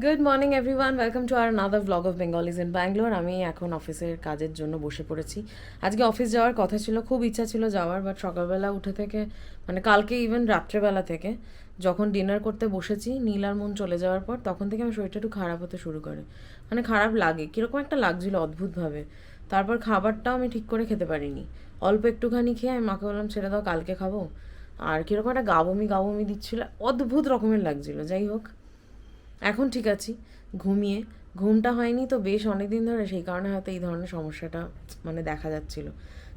Good morning everyone welcome to another blog of Bengalis in Bangalore আমি এখন অফিসের কাজের জন্য বসে পড়েছি। আজকে অফিস যাওয়ার কথা ছিল, খুব ইচ্ছা ছিল যাওয়ার বাট সকালবেলা উঠে থেকে মানে কালকে ইভেন রাত্রেবেলা থেকে, যখন ডিনার করতে বসেছি নীলার মন চলে যাওয়ার পর, তখন থেকে আমার শরীরটা একটু খারাপ হতে শুরু করে। মানে খারাপ লাগে, কীরকম একটা লাগছিল অদ্ভুতভাবে। তারপর খাবারটাও আমি ঠিক করে খেতে পারিনি। অল্প একটুখানি খেয়ে আমি মাকে বললাম, ছেড়ে দাও, কালকে খাব। আর কীরকম একটা গাবমি গাবমি দিচ্ছিল, অদ্ভুত রকমের লাগছিল। যাই হোক এখন ঠিক আছি, ঘুমিয়ে। ঘুমটা হয়নি তো বেশ অনেক দিন ধরে, সেই কারণে হয়তো এই ধরনের সমস্যাটা মানে দেখা যাচ্ছিল।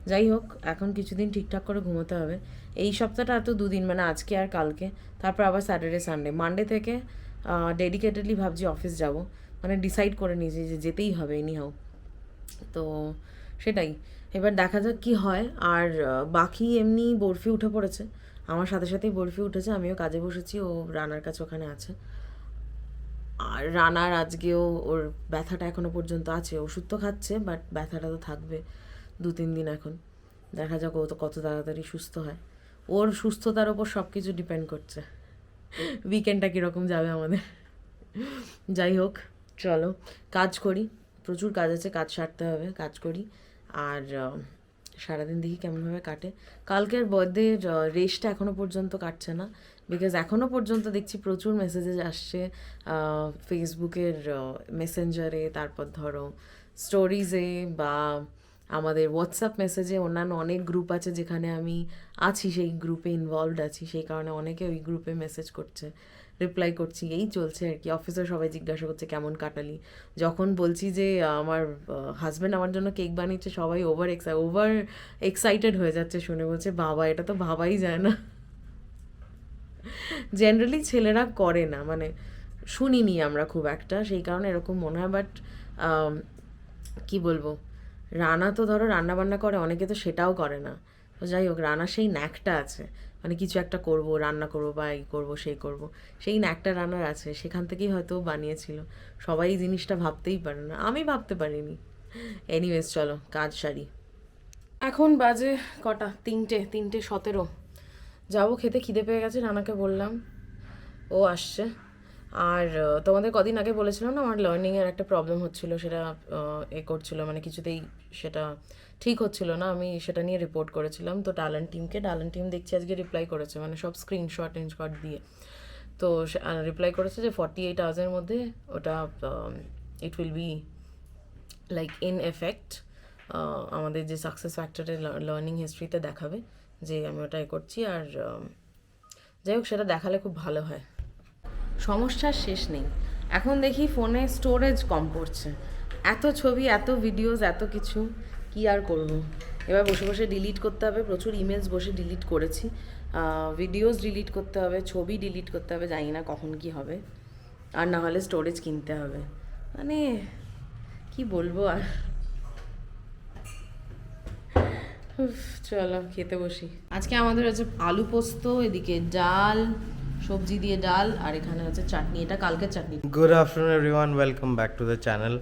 যাই হোক, এখন কিছুদিন ঠিকঠাক করে ঘুমোতে হবে। এই সপ্তাহটা এত দুদিন মানে আজকে আর কালকে, তারপর আবার স্যাটারডে সানডে মানডে থেকে ডেডিকেটেডলি ভাবছি অফিস যাব। মানে ডিসাইড করে নিয়েছি যে যেতেই হবে এনিহাও তো সেটাই। এবার দেখা যাক কি হয়। আর বাকি এমনি বরফি উঠে পড়েছে। আমার সাথে সাথেই বরফি উঠেছে, আমিও কাজে বসেছি, ও রানার কাছে ওখানে আছে। আর রানার আজকেও ওর ব্যথাটা এখনও পর্যন্ত আছে, ওষুধ তো খাচ্ছে বাট ব্যথাটা তো থাকবে দু তিন দিন এখন। দেখা যাক ও তো কত তাড়াতাড়ি সুস্থ হয়। ওর সুস্থতার ওপর সব কিছু ডিপেন্ড করছে। উইকেন্ডটা কীরকম যাবে আমাদের? যাই হোক, চলো, কাজ করি। প্রচুর কাজ আছে, কাজ সারতে হবে, কাজ করি। আর সারাদিন দেখি কেমনভাবে কাটে। কালকের বার্থডে রেসটা এখনও পর্যন্ত কাটছে না। বিকজ এখনও পর্যন্ত দেখছি প্রচুর মেসেজেস আসছে ফেসবুকের মেসেঞ্জারে তারপর ধরো স্টোরিজে বা আমাদের হোয়াটসঅ্যাপ মেসেজে অন্যান্য অনেক গ্রুপ আছে যেখানে আমি আছি, সেই গ্রুপে ইনভলভড আছি, সেই কারণে অনেকে ওই গ্রুপে মেসেজ করছে রিপ্লাই করছি, এই চলছে আর কি। অফিসে সবাই জিজ্ঞাসা করছে, কেমন কাটালি? যখন বলছি যে, আমার হাজব্যান্ড আমার জন্য কেক বানিয়েছে, সবাই ওভার এক্সাই ওভার এক্সাইটেড হয়ে যাচ্ছে। শুনে বলছে, বাবা, এটা তো ভাবাই যায় না। জেনারেলি ছেলেরা করে না মানে শুনিনি আমরা খুব একটা, সেই কারণে এরকম মনে হয় বাট কি বলব? রানা তো ধরো রান্না বান্না করে, অনেকে তো সেটাও করে না। তো যাই হোক, রানা সেই ন্যাকটা আছে। মানে কিছু একটা করব, রান্না করব, বা এই করব, সেই করব। সেই ন্যাকটা রান্নার আছে, সেখান থেকেই হয়তো বানিয়েছিল। সবাই এই জিনিসটা ভাবতেই পারে না। আমি ভাবতে পারিনি। এনিওয়েজ চলো, কাজ সারি। এখন বাজে কটা? তিনটে তিনটে সতেরো। যাব খেতে, খিদে পেয়ে গেছে রানাকে বললাম। ও আসছে। আর তোমাদের কদিন আগে বলেছিলাম না, আমার লার্নিংয়ের একটা প্রবলেম হচ্ছিল, সেটা এ করছিল মানে কিছুতেই সেটা ঠিক হচ্ছিল না, আমি সেটা নিয়ে রিপোর্ট করেছিলাম। তো ট্যালেন্ট টিমকে ট্যালেন্ট টিম দেখছি আজকে রিপ্লাই করেছে মানে সব স্ক্রিনশট টিনশট দিয়ে। তো রিপ্লাই করেছে যে ফর্টি এইট আওয়ার্সের মধ্যে ওটা it will be like in effect আমাদের যে সাকসেস ফ্যাক্টরের লার্নিং হিস্ট্রিতে দেখাবে। যে আমি ওটা এ করছি আর যাই হোক, সেটা দেখালে খুব ভালো হয়। সমস্যার শেষ নেই। এখন দেখি ফোনে স্টোরেজ কম পড়ছে। এত ছবি, এত ভিডিওস এত কিছু, কি আর করব? এবার বসে বসে ডিলিট করতে হবে, প্রচুর ইমেলস বসে ডিলিট করেছি। ভিডিওস ডিলিট করতে হবে, ছবি ডিলিট করতে হবে, জানি না কখন কি হবে। আর না হলে স্টোরেজ কিনতে হবে। মানে কি বলব আর? চলো খেতে বসি। আজকে আমাদের হচ্ছে আলু পোস্ত এদিকে ডাল সবজি দিয়ে ডাল আর এখানে হচ্ছে চাটনি। এটা কালকের chutney. Good afternoon everyone welcome back to the channel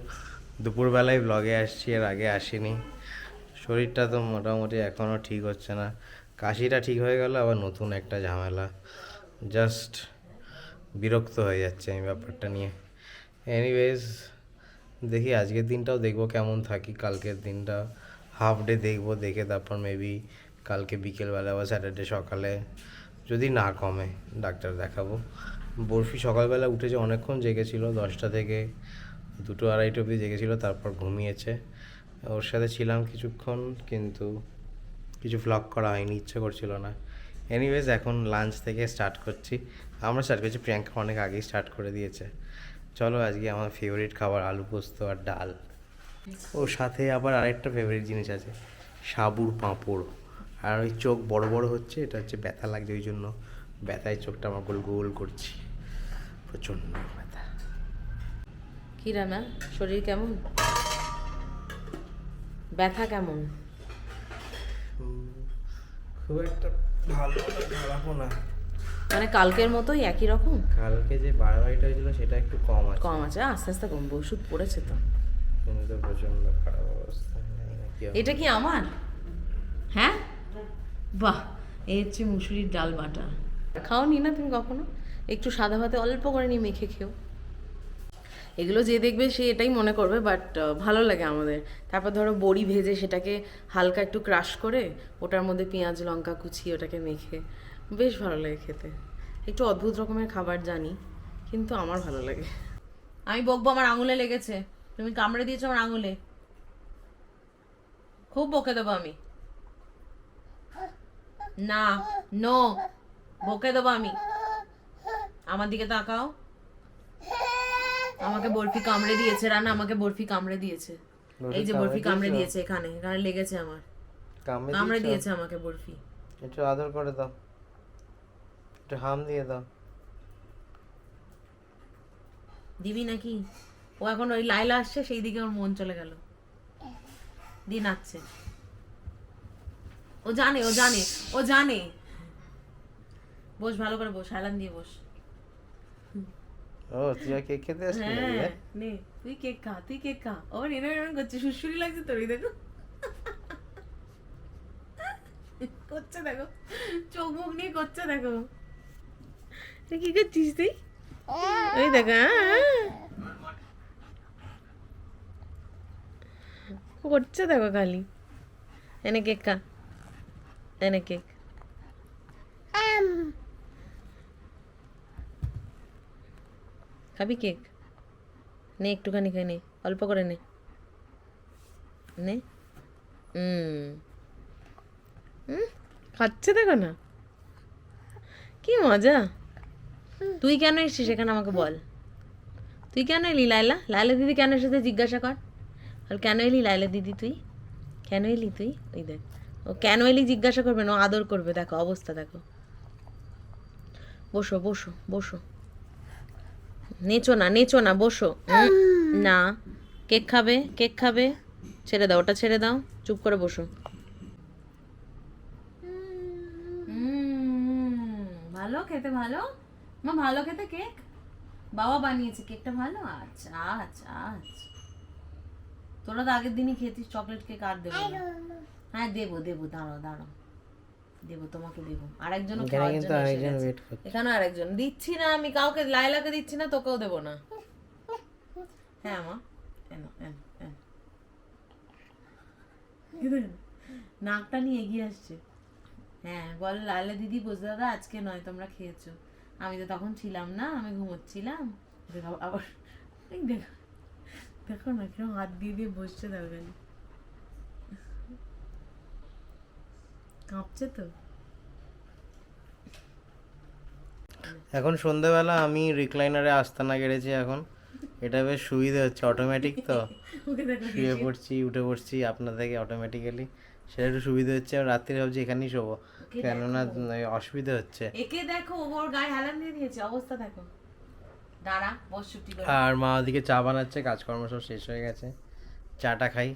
দুপুরবেলায় ব্লগে আসছি এর আগে আসিনি। শরীরটা তো মোটামুটি এখনও ঠিক হচ্ছে না। কাশিটা ঠিক হয়ে গেল আবার নতুন একটা ঝামেলা। জাস্ট বিরক্ত হয়ে যাচ্ছে আমি ব্যাপারটা নিয়ে। এনিওয়েজ দেখি আজকের দিনটাও দেখব কেমন থাকি কালকের দিনটা। হাফ ডে দেখব, দেখে তারপর মেবি কালকে বিকেলবেলা বা স্যাটারডে সকালে যদি না কমে, ডাক্তার দেখাবো। বরফি সকালবেলা উঠেছে অনেকক্ষণ জেগেছিলো, দশটা থেকে দুটো আড়াইটা অবধি জেগেছিল, তারপর ঘুমিয়েছে। ওর সাথে ছিলাম কিছুক্ষণ, কিন্তু কিছু ভ্লগ করা হয়নি, ইচ্ছে করছিল না। এনিওয়েজ এখন লাঞ্চ থেকে স্টার্ট করছি। আমরা স্টার্ট করছি, প্রিয়াঙ্কা অনেক আগেই স্টার্ট করে দিয়েছে। চলো আজকে আমার ফেভারিট খাবার আলু পোস্ত আর ডাল। ওর সাথে আবার আরেকটা ফেভারিট জিনিস আছে সাবুর পাঁপড়। আর ওই চোখ বড় বড় হচ্ছে এটা হচ্ছে ব্যথা লাগছে ওই জন্য ব্যথায় চোখটা আমার গোল গোল করছি। প্রচণ্ড ব্যথা। কি রানা শরীর কেমন? ব্যথা কেমন? খুব একটা ভালো খারাপও না। মানে কালকের মতোই একই রকম? কালকে যে বাড়াবাড়িটা হয়েছিল সেটা একটু কম আছে। কম আছে? আস্তে আস্তে কমবে ওষুধ পড়েছে তো। কিন্তু তো প্রচণ্ড খারাপ অবস্থা। এটা কি আমার? হ্যাঁ? বাহ, এই হচ্ছে মুসুরির ডাল বাটা। খাওনি না তুমি কখনো? একটু সাদা ভাতে অল্প করে নিয়ে মেখে খেও। এগুলো যে দেখবে সে এটাই মনে করবে বাট ভালো লাগে আমাদের। তারপর ধরো বড়ি ভেজে সেটাকে হালকা একটু ক্রাশ করে, ওটার মধ্যে পেঁয়াজ, লঙ্কা কুচিয়ে ওটাকে মেখে। বেশ ভালো লাগে খেতে। একটু অদ্ভুত রকমের খাবার জানি, কিন্তু আমার ভালো লাগে। আমি বকবো, আমার আঙুলে লেগেছে। তুমি কামড়ে দিয়েছ আমার আঙুলে। খুব বকে দেবো আমি। না নো বকে দেবো আমি। আমার দিকে তাকাও। আমাকে বরফি কামড়ে দিয়েছে রানা আমাকে বরফি কামড়ে দিয়েছে। এই যে বরফি কামড়ে দিয়েছে? এখানে এখানে লেগেছে আমার। কামড়ে কামড়ে দিয়েছে আমাকে বরফি। একটু আদর করে দাও। একটু হাম দিয়ে দাও। দিবি নাকি? ও এখন ওই লাইলা আসছে সেই দিকে ওর মন চলে গেল। দিন আসছে ও জানে ও জানে ও জানে। বস ভালো করে বস হাইলান দিয়ে বস। ও তুই কেক খেতে নাকি, হ্যাঁ রে? নে তুই কেক খা তুই কেক খা। ও এরম এরম করছে সুরসুরি লাগছে তোর দেখো। করছে দেখো। চোখ মুখ নিয়ে করছে দেখো। তুই কি করছিস তুই? ওই দেখো করছে দেখো খালি। এনে কেক খা। এনে কেক খাবি কেক নে একটুখানি খেয়ে নে। অল্প করে নে। নে। হুম খাচ্ছে দেখো না। কি মজা। তুই কেন এসছিস এখানে আমাকে বল। তুই কেন এলি লাইলা লাইলা দিদি কেন এসেছে জিজ্ঞাসা কর। আর কেন এলি লাইলা দিদি তুই? কেন এলি তুই? ওই দেখ। ও কেন এলি জিজ্ঞাসা করবে না আদর করবে। দেখো, অবস্থা দেখো। বসো বসো বসো। নেচো না নেচো না, বসো। না। কেক খাবে? কেক খাবে? ছেড়ে দাও, ওটা ছেড়ে দাও। চুপ করে বসো। ভালো খেতে, ভালো? মা, ভালো খেতে কেক? বাবা বানিয়েছে, কেকটা ভালো? আচ্ছা আচ্ছা আচ্ছা। তোরা তো আগের দিনই খেয়েছিস চকলেট কেক আর দেবো হ্যাঁ দেবো দেবো দাঁড়াও দাঁড়াও। দেবো তোমাকে দেবো। আরেকজন এখানে আরেকজন দিচ্ছি না আমি কাউকে লাইলাকে দিচ্ছি না তোকেও দেবো না। হ্যাঁ মা। এনো এনো এনো। নাকটা নিয়ে এগিয়ে আসছে। হ্যাঁ বল লাইলা দিদি বুঝতে দাদা আজকে নয় তোমরা খেয়েছো। আমি তো তখন ছিলাম না আমি ঘুমোচ্ছিলাম। দেখো আবার দেখো। দেখো না কেউ হাত দিয়ে দিয়ে বসছে দেখো কাঁপছে তো। এখন সন্ধ্যেবেলা আমি রিক্লাইনারে আস্তানা গেড়েছি এখন। এটা বেশ সুবিধা হচ্ছে অটোমেটিক তো। শুয়ে পড়ছি উঠে পড়ছি আপনার থেকে অটোমেটিক্যালি সেটা একটু সুবিধা হচ্ছে আর রাত্রে ভাবছি এখানেই শোবো। কেননা অসুবিধা হচ্ছে। একে দেখো ওর গায়ে হেলান দিয়ে দিয়েছে অবস্থা দেখো। আর মা ওদিকে চা বানাচ্ছে কাজকর্ম সব শেষ হয়ে গেছে। চাটা খাই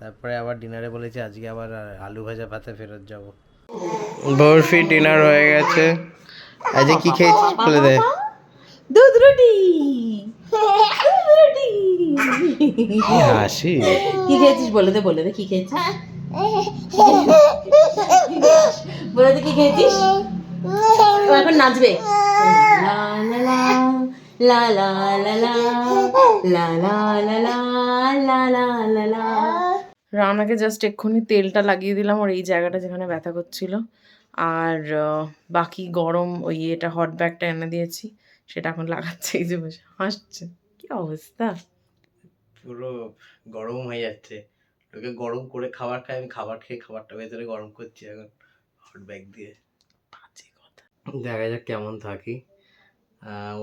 তারপরে আবার ডিনারে বলেছি আজকে আবার আলু ভাজা ভাতে ফেরত যাব। বরফি ডিনার হয়ে গেছে। আজকে কি খেয়েছিস বলে দে। দুধ রুটি। দুধ রুটি। কি হাসি। কি খেয়েছিস বলে দে বলে দে কি খেয়েছিস। বলে দে কি খেয়েছিস। এখন নাচবে। লা লা লা। লা লা লা লা লা লা লা লা লা লা লা রানাকে জাস্ট এক্ষুনি তেলটা লাগিয়ে দিলাম ওর এই জায়গাটা যেখানে ব্যথা করছিল। আর বাকি গরম ওই এটা হট ব্যাগটা এনে দিয়েছি সেটা এখন লাগাচ্ছে এই যে বসে হাসছে। কি অবস্থা? পুরো গরম হয়ে যাচ্ছে। লোকে গরম করে খাবার খায় আমি খাবার খেয়ে খাবারটা ভেতরে গরম করছি এখন হট ব্যাগ দিয়ে। বাজে কথা। দেখা যাক কেমন থাকি।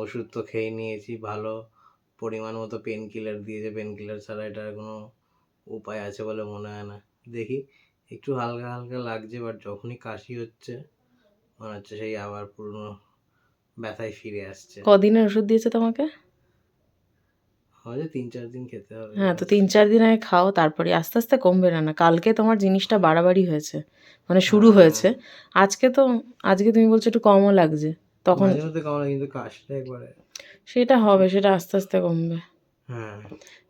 ওষুধ তো খেয়ে নিয়েছি ভালো পরিমাণ মতো পেন কিলার দিয়েছে। পেন কিলার ছাড়া এটার কোনো উপায় আছে বলে মনে হয় না। দেখি একটু হালকা হালকা লাগছে বাট যখনই কাশি হচ্ছে মনে হচ্ছে সেই আবার পুরনো ব্যথায় ফিরে আসছে। কদিনের ওষুধ দিয়েছে তোমাকে? হয়তো তিন চার দিন খেতে হবে। হ্যাঁ তো তিন চার দিন আগে খাও তারপরে আস্তে আস্তে কমবে না না কালকে তোমার জিনিসটা বাড়াবাড়ি হয়েছে মানে শুরু হয়েছে। আজকে তো আজকে তুমি বলছো একটু কমও লাগছে। তখন কিন্তু কাশিটা একবারে। সেটা হবে সেটা আস্তে আস্তে কমবে। হ্যাঁ।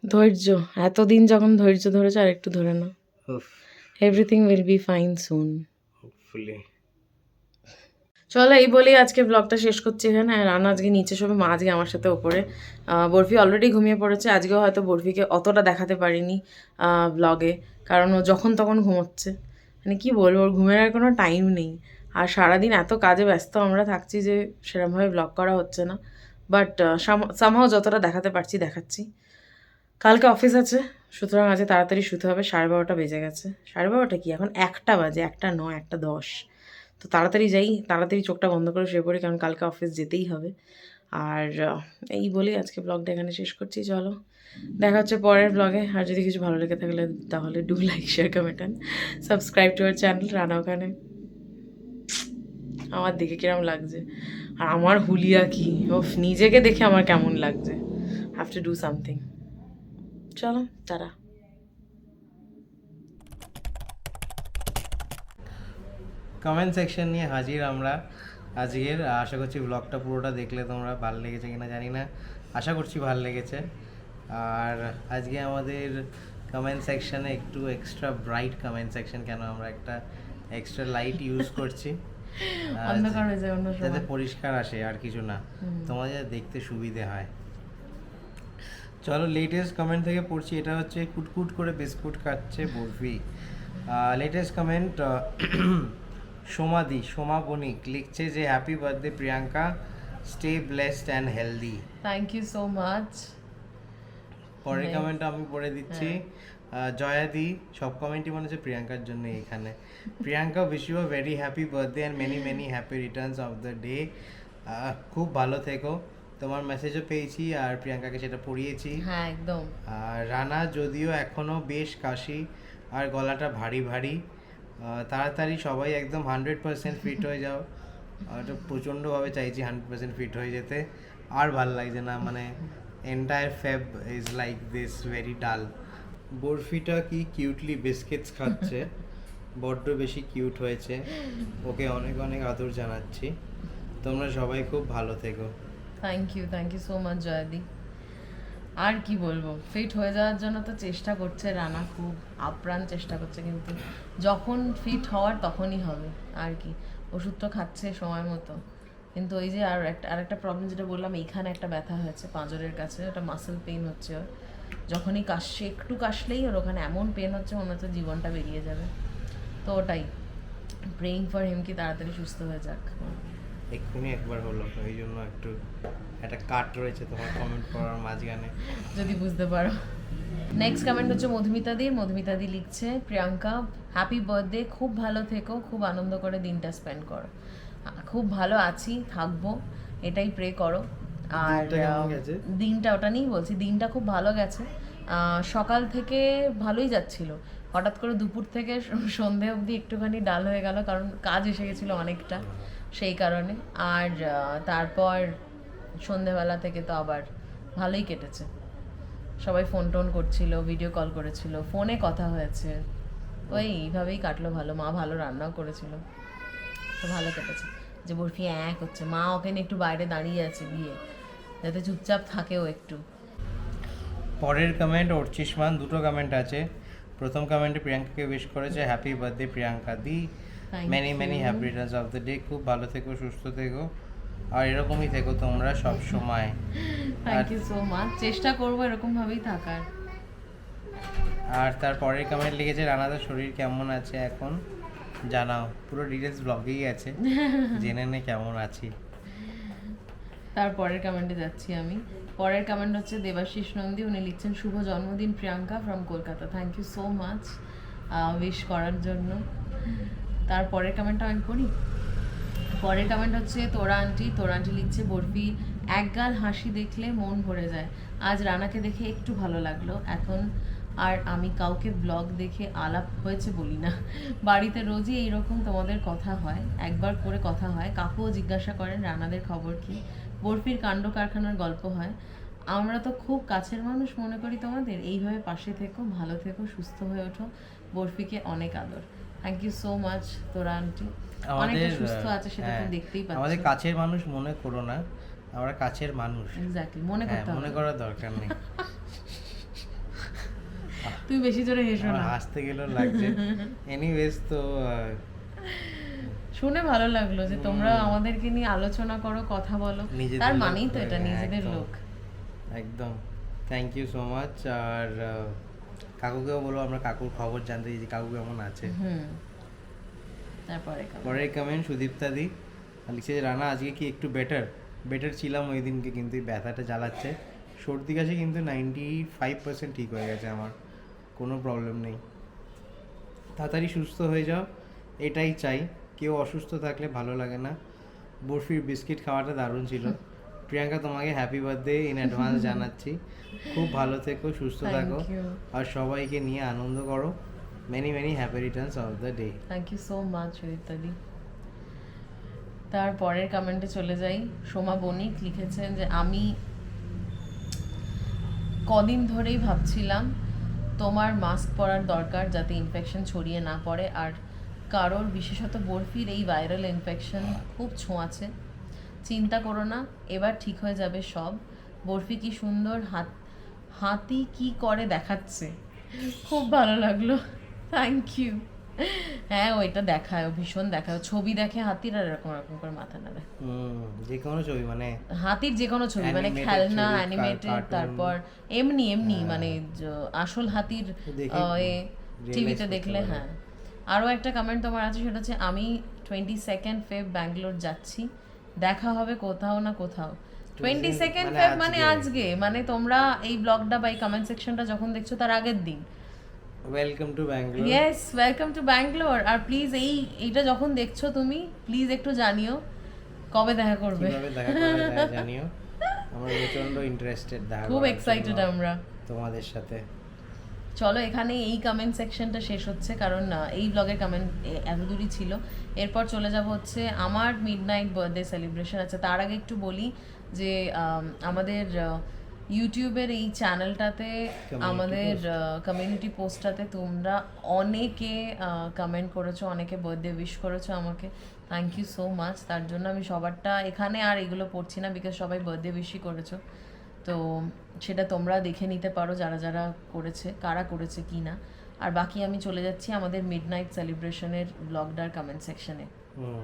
ধৈর্য এতদিন যখন ধৈর্য ধরেছে আর একটু ধরে নাও। উফ। Everything will be fine soon hopefully চলো এই বলেই আজকে ব্লগটা শেষ করছি এখানে। আর রান্না আজকে নিচে শোবে মা আজকে আমার সাথে ওপরে। বরফি অলরেডি ঘুমিয়ে পড়েছে। আজকেও হয়তো বরফিকে অতটা দেখাতে পারিনি ব্লগে কারণ ও যখন তখন ঘুমোচ্ছে। মানে কি বলব ওর ঘুমের আর কোনো টাইম নেই। আর সারাদিন এত কাজে ব্যস্ত আমরা থাকছি যে সেরকমভাবে ব্লগ করা হচ্ছে না। বাট সামহাও যতটা দেখাতে পারছি, দেখাচ্ছি। কালকে অফিস আছে, সুতরাং আজকে তাড়াতাড়ি শুতে হবে। সাড়ে বারোটা বেজে গেছে। সাড়ে বারোটা কি? এখন একটা বাজে, একটা নয়, একটা দশ। তো তাড়াতাড়ি যাই, তাড়াতাড়ি চোখটা বন্ধ করে শুয়ে পড়ি, কারণ কালকে অফিস যেতেই হবে। আর এই বলেই আজকে ব্লগটা এখানে শেষ করছি, চলো। দেখা হচ্ছে পরের ব্লগে আর যদি কিছু ভালো লেগে থাকলে তাহলে do like share comment and subscribe to our channel Rana ওখানে আমার দেখে কিরম লাগছে। আর আমার হুলিয়া কি? ওফ, নিজেকে দেখে আমার কেমন লাগছে। হ্যাভ টু ডু সামথিং চলো তারা কমেন্ট সেকশন নিয়ে হাজির আমরা আজকের। আশা করছি ব্লগটা পুরোটা দেখলে তোমরা ভালো লেগেছে কিনা জানি না। আশা করছি ভালো লেগেছে। আর আজকে আমাদের কমেন্ট সেকশনে একটু এক্সট্রা ব্রাইট কমেন্ট সেকশন কেন আমরা একটা এক্সট্রা লাইট ইউজ করছি। অন্ধকার হয়ে যায় অন্য যাতে পরিষ্কার আসে আর কিছু না। তোমাদের দেখতে সুবিধে হয়। চলো লেটেস্ট কমেন্ট থেকে পড়ছি এটা হচ্ছে কুটকুট করে বিস্কুট খাচ্ছে বরফি। লেটেস্ট কমেন্ট সোমাদি সোমা বণিক লিখছে যে happy birthday Priyanka. Stay blessed and healthy thank you so much পরের কমেন্ট আমি পড়ে দিচ্ছি। আহ, জয়াদি সব কমেন্টই মনে হচ্ছে প্রিয়াঙ্কার জন্য এখানে। Priyanka wish you very happy birthday and many many happy returns of the day খুব ভালো থেকো। তোমার মেসেজও পেয়েছি আর প্রিয়াঙ্কাকে সেটা পড়িয়েছি। হ্যাঁ একদম। আর রানা যদিও এখনও বেশ কাশি আর গলাটা ভারী ভারী তাড়াতাড়ি সবাই একদম হান্ড্রেড পার্সেন্ট ফিট হয়ে যাও। এটা প্রচণ্ডভাবে চাইছি হান্ড্রেড পার্সেন্ট ফিট হয়ে যেতে। আর ভালো লাগছে না মানে entire fab is like this very dull বরফিটা কি কিউটলি বিস্কিটস খাচ্ছে? বড্ড বেশি কিউট হয়েছে। ওকে অনেক অনেক আদর জানাচ্ছি। তোমরা সবাই খুব ভালো থেকো। Thank you thank you so much জয়দি আর কি বলব? ফিট হয়ে যাওয়ার জন্য তো চেষ্টা করছে রানা খুব আপ্রাণ চেষ্টা করছে কিন্তু। যখন ফিট হওয়ার তখনই হবে আর কি। ওষুধ তো খাচ্ছে সময় মতো। কিন্তু ওই যে আর একটা আর একটা প্রবলেম যেটা বললাম এইখানে একটা ব্যথা হয়েছে পাঁজরের কাছে ওটা মাসেল পেইন হচ্ছে ওর। যখনই কাশছে একটু কাশলেই ওর ওখানে এমন পেন হচ্ছে মনে হচ্ছে জীবনটা বেরিয়ে যাবে। তো ওটাই। প্রেইং ফর হিম কি তাড়াতাড়ি সুস্থ হয়ে যাক। এক্ষুনি একবার হলো ওই জন্য একটু একটা কাট রয়েছে তোমার কমেন্ট করার মাঝখানে। যদি বুঝতে পারো। নেক্সট কমেন্ট হচ্ছে মধুমিতা দির মধুমিতা দি লিখছে প্রিয়াঙ্কা হ্যাপি বার্থডে খুব ভালো থেকো খুব আনন্দ করে দিনটা স্পেন্ড করো। খুব ভালো আছি থাকব এটাই প্রে করো। আর দিনটা ওটা নিয়েই বলছি দিনটা খুব ভালো গেছে। সকাল থেকে ভালোই যাচ্ছিল। হঠাৎ করে দুপুর থেকে সন্ধে অবধি একটুখানি ডাল হয়ে গেল কারণ কাজ এসে গেছিল অনেকটা সেই কারণে। আর তারপর সন্ধেবেলা থেকে তো আবার ভালোই কেটেছে। সবাই ফোন টোন করছিল ভিডিও কল করেছিল ফোনে কথা হয়েছে। ওই এইভাবেই কাটলো ভালো মা ভালো রান্নাও করেছিল। তো ভালো কেটেছে। যে বরফি এক হচ্ছে মা ওকে নিয়ে একটু বাইরে দাঁড়িয়ে আছে গিয়ে যাতে চুপচাপ থাকেও একটু। পরের কমেন্ট অর্চিসমান দুটো কমেন্ট আছে। প্রথম কমেন্টে প্রিয়াঙ্কাকে উইশ করেছে happy birthday Priyanka di. Many many happy returns of the day খুব ভালো থেকো সুস্থ থেকো। আর এরকমই থেকো তোমরা সব সময়। থ্যাংক ইউ সো মাচ চেষ্টা করব এরকম ভাবেই থাকার। আর তার পরের কমেন্ট লিখেছে রানাদার শরীর কেমন আছে এখন? জানাও। পুরো ডিটেলস ব্লগেই আছে। জেনে নে কেমন আছি। তার পরের কমেন্টে যাচ্ছি আমি। পরের কমেন্ট হচ্ছে দেবাশিস নন্দী। উনি লিখছেন, শুভ জন্মদিন Priyanka from Kolkata. Thank you so much wish করার জন্য। তার পরের কমেন্টটা আমি পড়ি। পরের কমেন্ট হচ্ছে, তোরা আন্টি তোরা আন্টি লিখছে, বরফি, একগাল হাসি দেখলে মন ভরে যায়। আজ রানাকে দেখে একটু ভালো লাগল। এখন আর আমি কাউকে ব্লগ দেখে আলাপ হয়েছে বলি না। বাড়িতে রোজই এইরকম তোমাদের কথা হয়। একবার করে কথা হয়। কাকুও জিজ্ঞাসা করেন, রানাদের খবর কি? বরফির কাণ্ড কারখানার গল্প হয়। আমরা তো খুব কাছের মানুষ মনে করি তোমাদের। এইভাবে পাশে থেকো ভালো থেকো সুস্থ হয়ে ওঠো। বরফিকে অনেক আদর। Thank you so much Tora aunty অনেকটা সুস্থ আছে সেটা তো হ্যাঁ, দেখতেই আমাদের কাছের মানুষ মনে করো না আমরা কাছের মানুষ। এক্স্যাক্টলি মনে হ্যাঁ করতে মনে করার দরকার নেই। তুমি বেশি জোরে হেসো না। হাসতে গেলেও লাগছে। এনিওয়েজ তো শুনে ভালো লাগল যে তোমরা আমাদেরকে নিয়ে আলোচনা করো কথা বলো। তার মানেই তো এটা নিজেদের একদম। লোক। একদম। থ্যাংক ইউ সো মাচ আর কাকুকেও বলো আমরা কাকুর খবর জানতে যে কাকু কেমন আছে? হুম। তারপরে। পরের কমেন্ট সুদীপ্তাদি লিখছে যে রানা আজকে কি একটু বেটার বেটার ছিলাম ওই দিনকে কিন্তু এই ব্যথাটা জ্বালাচ্ছে। সর্দি কাশি কিন্তু নাইনটি ফাইভ পার্সেন্ট ঠিক হয়ে গেছে আমার। কোনো প্রবলেম নেই। তাড়াতাড়ি সুস্থ হয়ে যাও। এটাই চাই। কেউ অসুস্থ থাকলে ভালো লাগে না। বরফির বিস্কিট খাওয়াটা দারুণ ছিল। প্রিয়াঙ্কা তোমাকে হ্যাপি বার্থডে ইন অ্যাডভান্স জানাচ্ছি। খুব ভালো থেকো সুস্থ থাকো। আর সবাইকে নিয়ে আনন্দ করো। Many many happy returns of the day thank you so much ইত্যাদি তার পরের কমেন্টে চলে যাই। সোমা বণিক লিখেছেন যে আমি কদিন ধরেই ভাবছিলাম তোমার মাস্ক পরার দরকার যাতে ইনফেকশন ছড়িয়ে না পড়ে। আর কারোর বিশেষত বরফির এই ভাইরাল ইনফেকশন খুব ছোঁয়াছে চিন্তা করো না এবার ঠিক হয়ে যাবে সব। বরফি কি সুন্দর হাত হাতি কি করে দেখাচ্ছে? খুব ভালো লাগল। থ্যাংক ইউ হ্যাঁ ওইটা দেখায় ভীষণ দেখায়। ছবি দেখে হাতির আর এরকম এরকম করে মাথা নাড়ে। হুম যে কোনো ছবি মানে হাতির যে কোনো ছবি মানে খেলনা অ্যানিমেটেড তারপর এমনি এমনি মানে আসল হাতির টিভিতে দেখলে হ্যাঁ। আরও একটা কমেন্ট তোমার আছে সেটা হচ্ছে আমি টোয়েন্টি সেকেন্ড ফেব ব্যাঙ্গালোর যাচ্ছি। দেখা হবে কোথাও না কোথাও। টোয়েন্টি সেকেন্ড মানে ফেব মানে আজকে। আজকে। মানে তোমরা এই ব্লগটা বা এই কমেন্ট সেকশনটা যখন দেখছ তার আগের দিন। Welcome to Bangalore yes welcome to Bangalore R please এই এইটা যখন দেখছ তুমি প্লিজ একটু জানিও কবে দেখা করবে। দেখা জানিও। আমরা প্রচণ্ড ইন্টারেস্টেড খুব এক্সাইটেড আমরা। তোমাদের সাথে। চলো এখানে এই কমেন্ট সেকশনটা শেষ হচ্ছে কারণ এই ব্লগের কমেন্ট এত দূরই ছিল। এরপর চলে যাব হচ্ছে আমার মিড নাইট বার্থডে সেলিব্রেশন আছে তার আগে একটু বলি যে আম, আমাদের ইউটিউবের এই চ্যানেলটাতে আমাদের কমিউনিটি পোস্টটাতে তোমরা অনেকে কমেন্ট করেছ অনেকে বার্থডে উইশ করেছ আমাকে। থ্যাংক ইউ সো মাচ তার জন্য আমি সবারটা এখানে আর এগুলো পড়ছি না বিকজ সবাই বার্থডে উইশই করেছ। তো সেটা তোমরা দেখে নিতে পারো যারা যারা করেছে কারা করেছে কি না। আর বাকি আমি চলে যাচ্ছি আমাদের মিড নাইট সেলিব্রেশনের ব্লগটার কমেন্ট সেকশনে হুম।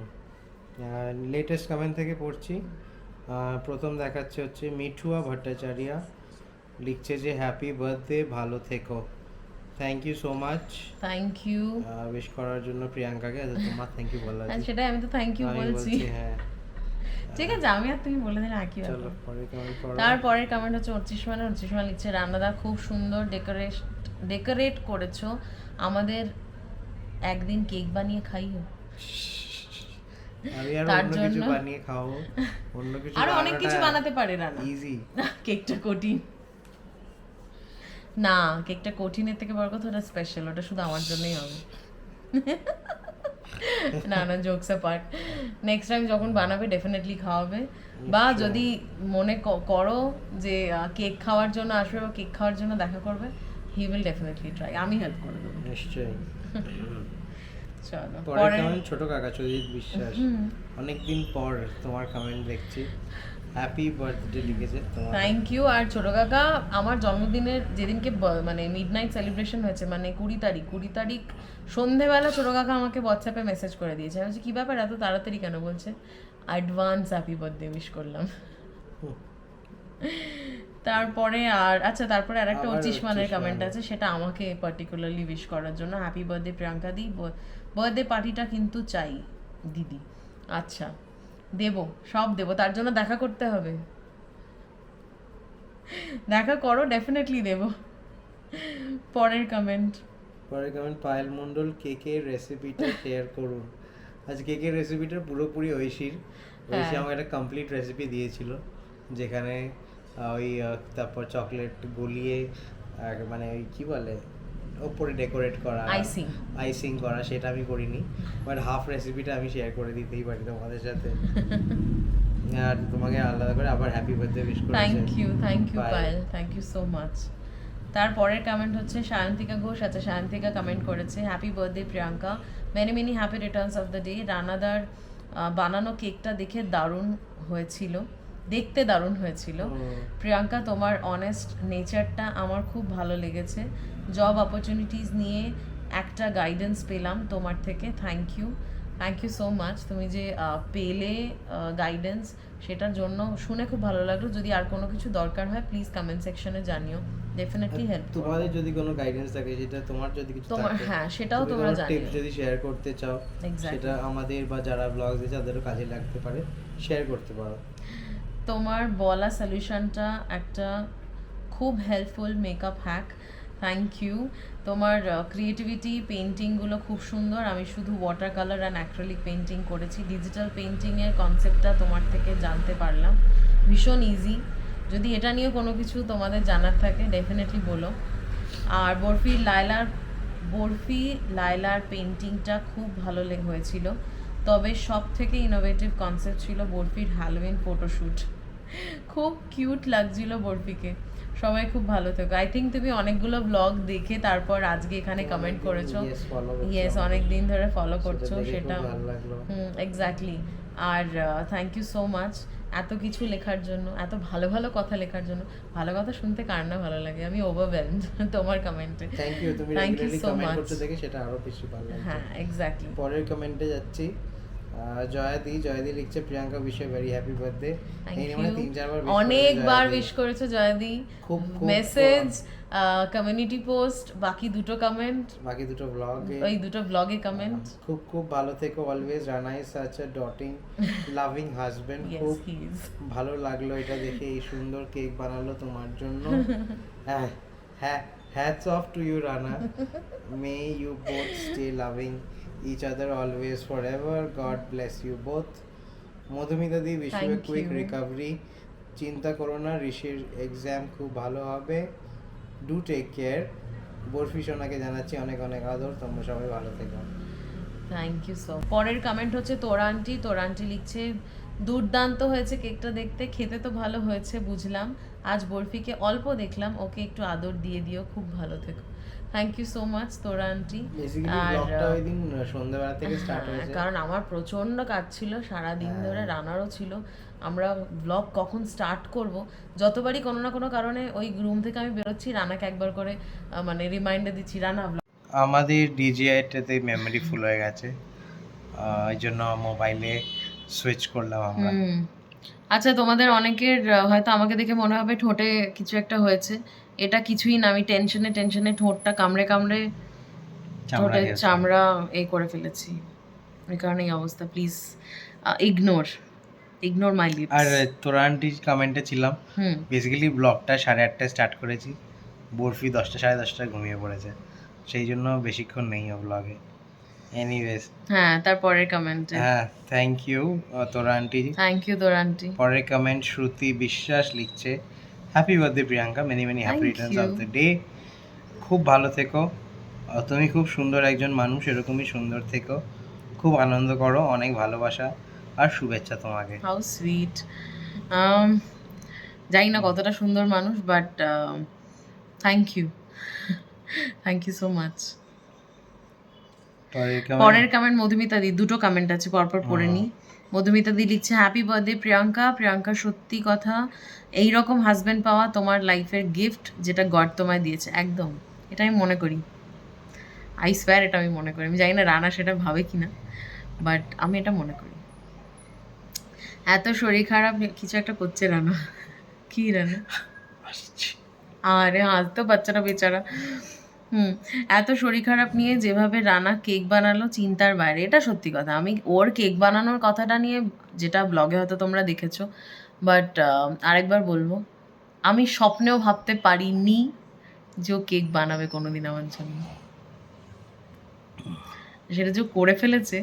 লেটেস্ট কমেন্ট থেকে পড়ছি। প্রথম দেখাচ্ছে হচ্ছে মিঠুয়া ভট্টাচার্যা লিখছে যে হ্যাপি বার্থডে ভালো থেকো। Thank you so much thank you wish করার জন্য প্রিয়াঙ্কাকে আচ্ছা, তোমার থ্যাংক ইউ বলা হ্যাঁ সেটাই আমি তো থ্যাংক ইউ বলছি, হ্যাঁ। ঠিক আছে আমি আর তুমি বলে দিলে একই তারপরের কমেন্ট হচ্ছে অর্চিসমা অর্চিসমা লিখছে রান্নাদা খুব সুন্দর ডেকোরেট ডেকোরেট করেছ। আমাদের একদিন কেক বানিয়ে খাইও। আমি আর অন্য কিছু বানিয়ে খাওয়াবো। অন্য কিছু আরও অনেক কিছু বানাতে পারে রান্না। ইজি কেকটা কঠিন। না কেকটা কঠিনের থেকে বড় কথা ওটা স্পেশাল ওটা শুধু আমার জন্যই হবে। না না জোকস পার্ট নেক্সট টাইম যখন বানাবে ডেফিনেটলি খাওয়াবে। বা যদি মনে করো যে কেক খাওয়ার জন্য আসবে বা কেক খাওয়ার জন্য দেখা করবে হি উইল ডেফিনেটলি ট্রাই আমি হেল্প করে দেবো। নিশ্চয়ই। চলো পরে ছোট কাকা চজিত বিশ্বাস। অনেকদিন পর তোমার কমেন্ট দেখছি। হ্যাপি বার্থডে লিখেছে থ্যাংক ইউ আর ছোট কাকা আমার জন্মদিনের যেদিনকে মানে মিড নাইট সেলিব্রেশন হয়েছে মানে কুড়ি তারিখ কুড়ি তারিখ সন্ধেবেলা ছোট কাকা আমাকে হোয়াটসঅ্যাপে মেসেজ করে দিয়েছে। আমি বলছি কী ব্যাপার এত তাড়াতাড়ি কেন? বলছে অ্যাডভান্স হ্যাপি বার্থডে উইশ করলাম। তারপরে আর আচ্ছা তারপরে আর একটা পঁচিশ মানের কমেন্ট আছে সেটা আমাকে পার্টিকুলারলি উইশ করার জন্য। Happy birthday Priyanka di birthday পার্টিটা কিন্তু চাই দিদি। আচ্ছা। দেবো সব দেবো তার জন্য দেখা করতে হবে। দেখা করো ডেফিনেটলি দেবো। পরের কমেন্ট পরের কমেন্ট পায়েল মণ্ডল কেকের রেসিপিটা শেয়ার করুন। আজ কেকের রেসিপিটা পুরোপুরি ঐশীর। ঐশী হ্যাঁ। আমাকে একটা কমপ্লিট রেসিপি দিয়েছিল যেখানে ওই তারপর চকলেট গলিয়ে আর মানে ওই কি বলে? ওপরে ডেকোরেট করা আইসিং আইসিং করা সেটা আমি করিনি। বাট হাফ রেসিপিটা আমি শেয়ার করে দিতেই পারি তোমাদের সাথে। আর তোমাকে আলাদা করে আবার হ্যাপি বার্থডে উইশ করেছে। Thank you thank you. Payel thank you so much তারপরের কমেন্ট হচ্ছে সায়ন্তিকা ঘোষ। আচ্ছা সায়ন্তিকা কমেন্ট করেছে happy birthday Priyanka. Many many happy returns of the day রানাদার বানানো কেকটা দেখে দারুণ হয়েছিল। দেখতে দারুণ হয়েছিল। প্রিয়াঙ্কা তোমার অনেস্ট নেচারটা আমার খুব ভালো লেগেছে। জব অপরচুনিটিস নিয়ে একটা গাইডেন্স পেলাম তোমার থেকে। Thank you thank you so much তুমি যে পেলে গাইডেন্স সেটার জন্য শুনে খুব ভালো লাগল। যদি আর কোনো কিছু দরকার হয় প্লিজ কমেন্ট সেকশনে জানিও। ডেফিনেটলি হেল্প তোমাদের যদি কোনো গাইডেন্স থাকে সেটা তোমার যদি কিছু তোমার হ্যাঁ সেটাও তোমরা জানিও। টিপস যদি শেয়ার করতে চাও. সেটা আমাদের বা যারা ব্লগ দিচ্ছে তাদেরও কাজে লাগতে পারে। শেয়ার করতে পারো। তোমার বলা সলিউশনটা একটা খুব helpful makeup hack thank you তোমার ক্রিয়েটিভিটি পেন্টিংগুলো খুব সুন্দর। আমি শুধু water colour and acrylic painting করেছি। ডিজিটাল পেন্টিংয়ের কনসেপ্টটা তোমার থেকে জানতে পারলাম। ভীষণ ইজি যদি এটা নিয়ে কোনো কিছু তোমাদের জানার থাকে ডেফিনেটলি বলো। আর বরফি লাইলার, বরফি লায়লার পেন্টিংটা খুব ভালো হয়েছিল। তবে সব থেকে ইনোভেটিভ কনসেপ্ট ছিল বরফির হ্যালোইন ফটোশ্যুট খুব কিউট লাগছিল বরফিকে। সবাই খুব ভালো থেকো। আই থিঙ্ক তুমি অনেকগুলো ব্লগ দেখে তারপর আজকে এখানে কমেন্ট করেছ। ইয়েস। অনেক দিন ধরে ফলো করছ সেটা হুম এক্স্যাক্টলি আর থ্যাংক ইউ সো মাচ এত কিছু লেখার জন্য এত ভালো ভালো কথা লেখার জন্য। ভালো কথা শুনতে কার না ভালো লাগে? আমি ওভারওয়েলড তোমার কমেন্টে থ্যাংক ইউ তুমি so কমেন্ট much. করতে দেখে সেটা আরও বেশি ভালো হ্যাঁ এক্স্যাক্টলি পরের কমেন্টে যাচ্ছি। জয়াদি জয়াদি লিখছে প্রিয়াঙ্কা বিষয় ভেরি হ্যাপি বার্থডে এই মানে তিন চারবার অনেকবার। উইশ করেছ জয়দি খুব- মেসেজ কমিউনিটি পোস্ট বাকি দুটো কমেন্ট বাকি দুটো ব্লগে ওই দুটো ব্লগে কমেন্ট খুব খুব ভালো থেকো always Rana is such a doting loving husband খুব ভালো লাগল এটা দেখে এই সুন্দর কেক বানালো তোমার জন্য। হ্যাঁ হ্যাঁ hats off to you Rana. May you both stay loving other always for ever god bless you both Madhumita di wish you quick you. Recovery চিন্তা করো না ঋষির এক্সাম খুব ভালো হবে। ডু টেক কেয়ার বরফি সোনাকে জানাচ্ছি অনেক অনেক আদর। তোমরা সবাই ভালো থেকো। থ্যাংক ইউ সো পরের কমেন্ট হচ্ছে তোরা আন্টি তোরা আন্টি লিখছে দুর্দান্ত হয়েছে কেকটা দেখতে। খেতে তো ভালো হয়েছে বুঝলাম। আজ বরফিকে অল্প দেখলাম ওকে একটু আদর দিয়ে দিও খুব ভালো থেকো। Thank you so much Tora aunty আর, সন্ধ্যাবেলা থেকে স্টার্ট হ্যাঁ, হয়েছে। কারণ আমার প্রচণ্ড কাজ ছিল সারা দিন হ্যাঁ। ধরে রানারও ছিল। আমরা ব্লগ কখন স্টার্ট করব? যতবারই কোনো না কোনো কারণে ওই রুম থেকে আমি বেরোচ্ছি রানাকে একবার করে মানে রিমাইন্ডার দিচ্ছি রানা আমাদের ডিজিআইটাতে মেমরি ফুল হয়ে গেছে। এই জন্য মোবাইলে সুইচ করলাম আমরা। হুম। আচ্ছা তোমাদের অনেকের হয়তো আমাকে দেখে মনে হবে ঠোঁটে কিছু একটা হয়েছে। এটা কিছুই না আমি টেনশনে টেনশনে ঠোঁটটা কামড়ে কামড়ে ঠোঁটের চামড়া এই করে ফেলেছি। এই কারণে এই অবস্থা please ignore ignore my lips R Tora aunty কমেন্টে ছিলাম হুম। বেসিক্যালি ব্লগটা সাড়ে আটটায় স্টার্ট করেছি। বরফি দশটা সাড়ে দশটায় ঘুমিয়ে পড়েছে। সেই জন্য বেশিক্ষণ নেই ও ব্লগে এনিওয়েজ হ্যাঁ তারপরের কমেন্টে হ্যাঁ thank you Tora aunty thank you Tora aunty পরের কমেন্ট শ্রুতি বিশ্বাস লিখছে happy birthday Priyanka. Many many happy returns of the day খুব ভালো থেকো। তুমি খুব সুন্দর একজন মানুষ এরকমই সুন্দর থেকো। খুব আনন্দ করো অনেক ভালোবাসা আর শুভেচ্ছা তোমাকে। হাউ সুইট জানি না কতটা সুন্দর মানুষ but thank you thank you so much পরের কমেন্ট মধুমিতা দি দুটো কমেন্ট আছে পরপর পড়ে নি। মধুমিতা দি লিখছে হ্যাপি বার্থডে প্রিয়াঙ্কা। প্রিয়াঙ্কা সত্যি কথা এই রকম হাজবেন্ড পাওয়া তোমার লাইফের গিফট যেটা গড তোমায় দিয়েছে। একদম। এটা আমি মনে করি। আই স্পেয়ার এটা আমি মনে করি। আমি জানি না রানা সেটা ভাবে কিনা বাট আমি এটা মনে করি। এত শরীর খারাপ কিছু একটা করছে রানা। কি রানা? আরে আজ তো বাচ্চারা বেচারা। হুম, এত শরীর খারাপ নিয়ে যেভাবে রানা কেক বানালো, চিন্তার বাইরে। এটা সত্যি কথা। আমি ওর কেক বানানোর কথাটা নিয়ে যেটা ব্লগে হয়তো তোমরা দেখেছ বাট আরেকবার বলব, আমি স্বপ্নেও ভাবতে পারিনি যে ও কেক বানাবে কোনোদিন আমার জন্য। সেটা যে করে ফেলেছে,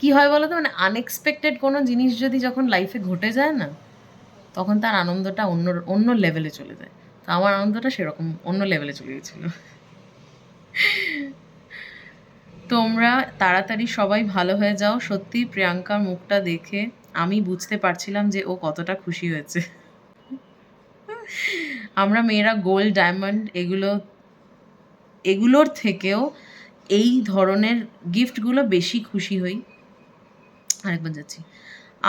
কি হয় বলো তো মানে আনএক্সপেক্টেড কোনো জিনিস যদি যখন লাইফে ঘটে যায় না, তখন তার আনন্দটা অন্য অন্য লেভেলে চলে যায়। তো আমার আনন্দটা সেরকম অন্য লেভেলে চলে গেছিল। তোমরা তাড়াতাড়ি সবাই ভালো হয়ে যাও। সত্যি প্রিয়াঙ্কার মুখটা দেখে আমি বুঝতে পারছিলাম যে ও কতটা খুশি হয়েছে। আমরা মেয়েরা গোল্ড ডায়মন্ড এগুলো, এগুলোর থেকেও এই ধরনের গিফটগুলো বেশি খুশি হই। আরেকবার যাচ্ছি।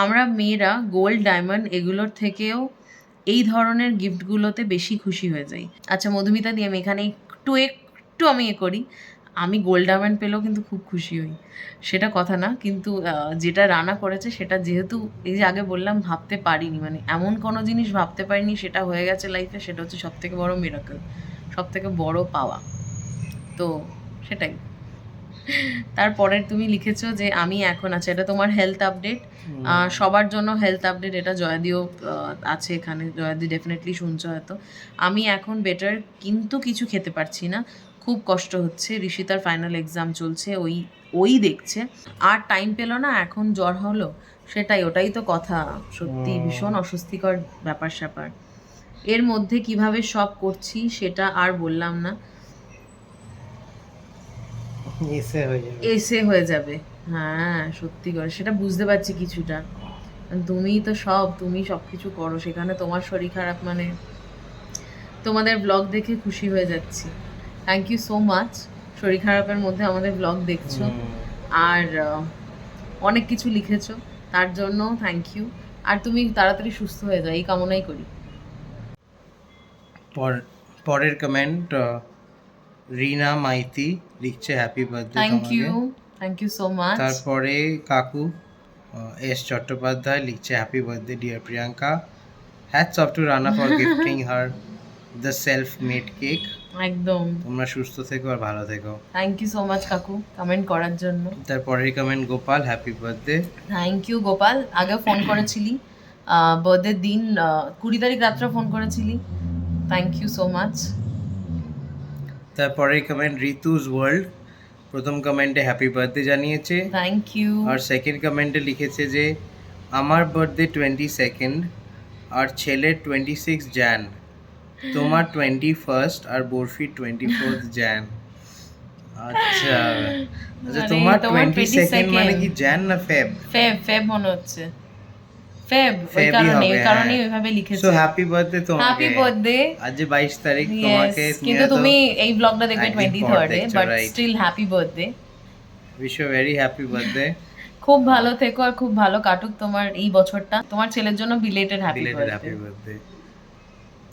আমরা মেয়েরা গোল্ড ডায়মন্ড এগুলোর থেকেও এই ধরনের গিফটগুলোতে বেশি খুশি হয়ে যাই। আচ্ছা মধুমিতা দিয়ে আমি এখানে একটু একটু আমি এ করি। আমি গোল্ড ডায়মন্ড পেলেও কিন্তু খুব খুশি হই। সেটা কথা না কিন্তু যেটা রানা করেছে সেটা যেহেতু এই যে আগে বললাম ভাবতে পারিনি মানে এমন কোনো জিনিস ভাবতে পারিনি সেটা হয়ে গেছে লাইফে সেটা হচ্ছে সব থেকে বড় মিরাকল সব থেকে বড় পাওয়া। তো সেটাই। তারপরে তুমি লিখেছো যে আমি এখন আছে এটা তোমার হেলথ আপডেট সবার জন্য হেলথ আপডেট এটা জয়াদিও আছে এখানে জয়াদি ডেফিনেটলি শুনছো হয়তো। আমি এখন বেটার কিন্তু কিছু খেতে পারছি না। খুব কষ্ট হচ্ছে। ঋষিতার ফাইনাল এক্সাম চলছে ওই ওই দেখছে। আর টাইম পেল না এখন জ্বর হলো সেটাই ওটাই তো কথা। সত্যি ভীষণ অস্বস্তিকর ব্যাপার স্যাপার এর মধ্যে কীভাবে সব করছি সেটা আর বললাম না। এসে হয়ে যাবে। হয়ে হ্যাঁ সত্যি করে সেটা বুঝতে পারছি কিছুটা। তুমি তো সব তুমি সব কিছু করো সেখানে তোমার শরীর খারাপ মানে তোমাদের ব্লগ দেখে খুশি হয়ে যাচ্ছি। থ্যাংক ইউ সো মাচ শরীর খারাপের মধ্যে আমাদের ব্লগ দেখছ। আর অনেক কিছু লিখেছো। তার জন্য থ্যাংক ইউ আর তুমি তাড়াতাড়ি সুস্থ হয়ে যাও এই কামনাই করি। পর- পরের কমেন্ট রিনা মাইতি লিখছে happy birthday thank you thank you so much তারপরে কাকু এস চট্টোপাধ্যায় লিখছে happy birthday dear Priyanka. Hats off to Rana for gifting her the self made cake একদম। তোমরা সুস্থ থেকো আর ভালো থেকো। থ্যাংক ইউ সো মাচ কাকু কমেন্ট করার জন্য। তারপরের comment Gopal happy birthday thank you Gopal. আগে ফোন করেছিলি। বার্থডে দিন কুড়ি তারিখ রাত্রে ফোন করেছিলি। থ্যাংক ইউ সো মাচ তারপরের কমেন্ট ঋতুজ ওয়ার্ল্ড প্রথম কমেন্টে হ্যাপি বার্থডে জানিয়েছে। থ্যাংক ইউ আর সেকেন্ড কমেন্টে লিখেছে যে আমার বার্থডে টোয়েন্টি সেকেন্ড আর ছেলের টোয়েন্টি সিক্স জ্যান তোমার টোয়েন্টি ফার্স্ট আর বরফি টোয়েন্টি ফোর্থ জ্যান আচ্ছা। আচ্ছা মানে তোমার টোয়েন্টি সেকেন্ড মানে কি জ্যান না ফেব ফেব ফেব মনে হচ্ছে। ফেব ওই কারণে ওই হ্যাঁ। কারণে ওইভাবে লিখেছে। সো হ্যাপি বার্থডে তোমাকে। হ্যাপি বার্থডে আজ যে বাইশ তারিখ ইয়েস তোমাকে কিন্তু তুমি এই ব্লগটা দেখবে but still happy birthday wish you very happy birthday খুব ভালো থেকো আর খুব ভালো কাটুক তোমার এই বছরটা। তোমার ছেলের জন্য বিলেটেড হ্যাপি বার্থডে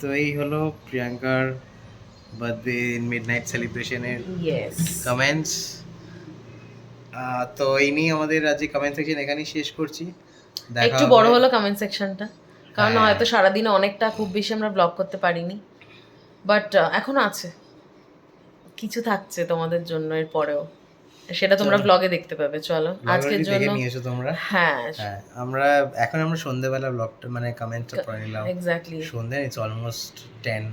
তো এই হলো প্রিয়াঙ্কার বার্থডে মিড নাইট সেলিব্রেশনের কমেন্টস তো এই নিয়ে আমাদের আজকে কমেন্ট সেকশন এখানেই শেষ করছি। একটু বড় হলো কমেন্ট সেকশনটা কারণ হ্যাঁ। হয়তো সারাদিনে অনেকটা খুব বেশি আমরা ব্লগ করতে পারিনি। বাট এখনও আছে। কিছু থাকছে তোমাদের জন্য এর পরেও সেটা তোমরা ব্লগে দেখতে পাবে চলো। আজকের already দেখে জন্য নিয়েছো তোমরা? হ্যাঁ। হ্যাঁ আমরা এখন আমরা সন্ধ্যেবেলা ব্লগটা মানে কমেন্টটা পড়ে নিলাম। এক্স্যাক্টলি সন্ধ্যে ইটস অলমোস্ট টেন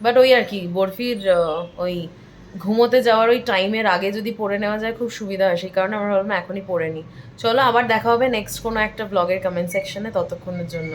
বাট ওই আর কি বরফির ওই ঘুমোতে যাওয়ার ওই টাইমের আগে যদি পড়ে নেওয়া যায় খুব সুবিধা হয় সেই কারণে আমরা ভাবলাম এখনই পড়ে নিই চলো আবার দেখা হবে নেক্সট কোনো একটা ব্লগের কমেন্ট সেকশনে ততক্ষণের জন্য।